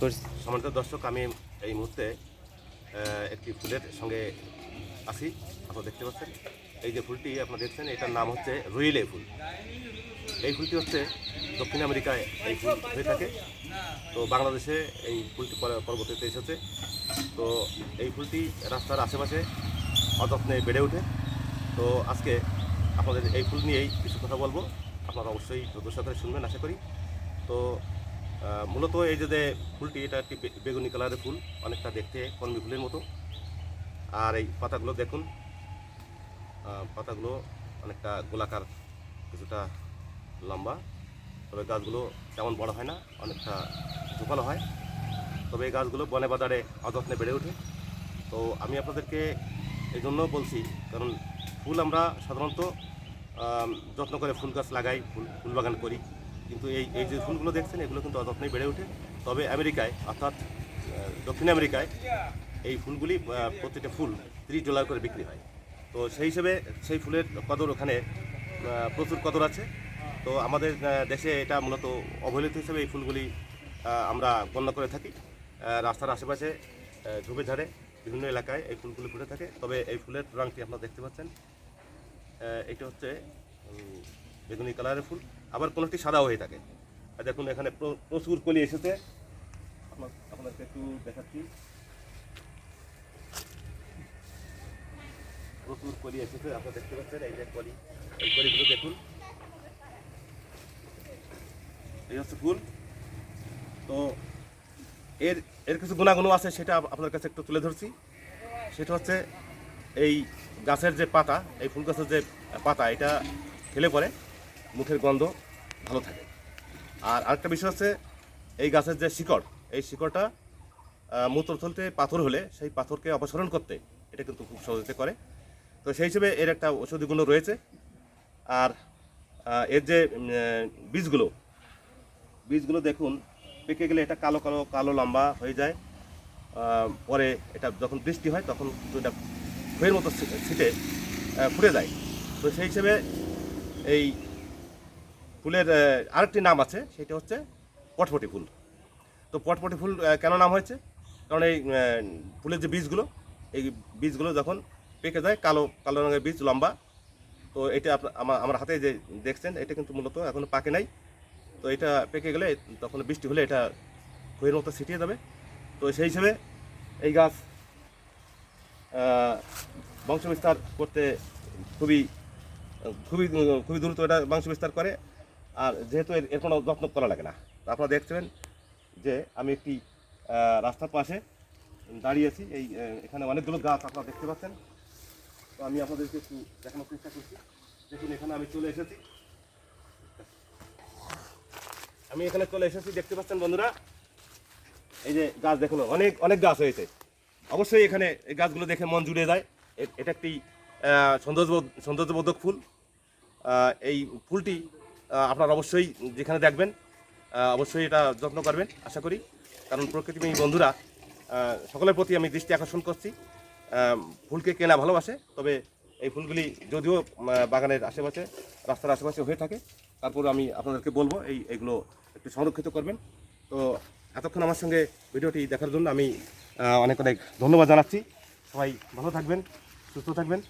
করছি। সম্মানিত দর্শক, আমি এই মুহূর্তে একটি ফুলের সঙ্গে আসি আপনারা দেখতে পাচ্ছেন, এই যে ফুলটি আপনারা দেখছেন, এটার নাম হচ্ছে রুইলে ফুল। এই ফুলটি হচ্ছে দক্ষিণ আমেরিকায় এই ফুল হয়ে থাকে। তো বাংলাদেশে এই ফুলটি পরে- পরবর্তীতে এসেছে। তো এই ফুলটি রাস্তার আশেপাশে অযত্নে বেড়ে ওঠে। তো আজকে আপনাদের এই ফুল নিয়েই কিছু কথা বলব। আপনারা অবশ্যই ধৈর্য সহকারে শুনবেন, আশা করি। তো মূলত এই যে ফুলটি, এটা একটি বেগুনি কালারের ফুল, অনেকটা দেখতে কলমি ফুলের মতো। আর এই পাতাগুলো দেখুন পাতাগুলো অনেকটা গোলাকার, কিছুটা লম্বা। তবে গাছগুলো তেমন বড় হয় না, অনেকটা ঝোপালো হয়। তবে এই গাছগুলো বনে বাজারে অযত্নে বেড়ে ওঠে। তো আমি আপনাদেরকে এই জন্য বলছি, কারণ ফুল আমরা সাধারণত যত্ন করে ফুল গাছ লাগাই, ফুল ফুল বাগান করি। কিন্তু এই এই যে ফুলগুলো দেখছেন, এগুলো কিন্তু অযত্নেই বেড়ে ওঠে। তবে আমেরিকায়, অর্থাৎ দক্ষিণ আমেরিকায় এই ফুলগুলি প্রত্যেকটা ফুল তিরিশ ডলার করে বিক্রি হয়। তো সেই হিসেবে সেই ফুলের কদর ওখানে প্রচুর কদর আছে। তো আমাদের দেশে এটা মূলত অবহেলিত হিসেবে এই ফুলগুলি আমরা গণ্য করে থাকি। রাস্তার আশেপাশে ঝোপে ঝাড়ে বিভিন্ন এলাকায় এই ফুলগুলি ফুটে থাকে। তবে এই ফুলের রঙটি আপনারা দেখতে পাচ্ছেন। এটা হচ্ছে বেগুনি কালারের ফুল, আবার কোনোটি সাদাও হয়ে থাকে। আর দেখুন, এখানে প্রচুর কলি এসেছে। আপনাদেরকে একটু দেখাচ্ছি। প্রচুর কলি এসেছে, আপনারা দেখতে পাচ্ছেন, এই যে কলি, এই কলিগুলো দেখুন। এই হচ্ছে ফুল। তো এর এর কিছু গুণাগুণ আছে, সেটা আপনার কাছে একটু তুলে ধরছি। সেটা হচ্ছে এই গাছের যে পাতা, এই ফুল গাছের যে পাতা, এটা খেলে পরে মুখের গন্ধ ভালো থাকে। আর আরেকটা বিষয় হচ্ছে, এই গাছের যে শিকড়, এই শিকড়টা মূত্রথলিতে পাথর হলে সেই পাথরকে অপসারণ করতে এটা কিন্তু খুব সহজতে করে। তো সেই হিসেবে এর একটা ঔষধি গুণ রয়েছে। আর এর যে বীজগুলো বীজগুলো দেখুন, পেকে গেলে এটা কালো কালো কালো লম্বা হয়ে যায়। পরে এটা যখন বৃষ্টি হয় তখন কিন্তু এটা ফুয়ের মতো ছিটে ফুটে যায়। তো সেই হিসেবে এই ফুলের আরেকটি নাম আছে সেটা হচ্ছে পটপটি ফুল। তো পটপটি ফুল কেন নাম হয়েছে? কারণ এই ফুলের যে বীজগুলো এই বীজগুলো যখন পেকে যায় কালো কালো রঙের বীজ লম্বা তো এটা আপনা- আমার হাতে যে দেখছেন এটা কিন্তু মূলত এখনও পাকে নাই। তো এটা পেকে গেলে তখন বৃষ্টি হলে এটা খইয়ের মতো ছিটিয়ে যাবে। তো সেই হিসেবে এই গাছ আহ, বংশবিস্তার করতে খুবই খুবই খুবই দ্রুত এটা বংশবিস্তার করে। আর যেহেতু এর এর কোনো যত্ন করা লাগে না। আপনারা দেখছেন যে আমি একটি রাস্তার পাশে দাঁড়িয়েছি এই এখানে অনেকগুলো গাছ আপনারা দেখতে পাচ্ছেন। তো আমি আপনাদেরকে একটু দেখানোর চেষ্টা করছি। দেখুন এখানে আমি চলে এসেছি। আমি এখানে চলে এসেছি দেখতে পাচ্ছেন বন্ধুরা? এই যে গাছ দেখুন অনেক অনেক গাছ হয়েছে। অবশ্যই এখানে এই গাছগুলো দেখে মন জুড়ে যায়। এটা একটি আহ, সৌন্দর্যবোধ সৌন্দর্যবোধক ফুল। এই ফুলটি আপনারা অবশ্যই যেখানে দেখবেন অবশ্যই এটা যত্ন করবেন, আশা করি। কারণ প্রকৃতিপ্রেমী বন্ধুরা সকলের প্রতি আমি দৃষ্টি আকর্ষণ করছি। ফুলকে কেনা ভালোবাসে, তবে এই ফুলগুলি যদিও বাগানের আশেপাশে, রাস্তার আশেপাশে হয়ে থাকে, তারপর আমি আপনাদেরকে বলব, এই, এগুলো একটু সংরক্ষিত করবেন। তো এতক্ষণ আমার সঙ্গে ভিডিওটি দেখার জন্য আমি অনেক অনেক ধন্যবাদ জানাচ্ছি। সবাই ভালো থাকবেন, সুস্থ থাকবেন।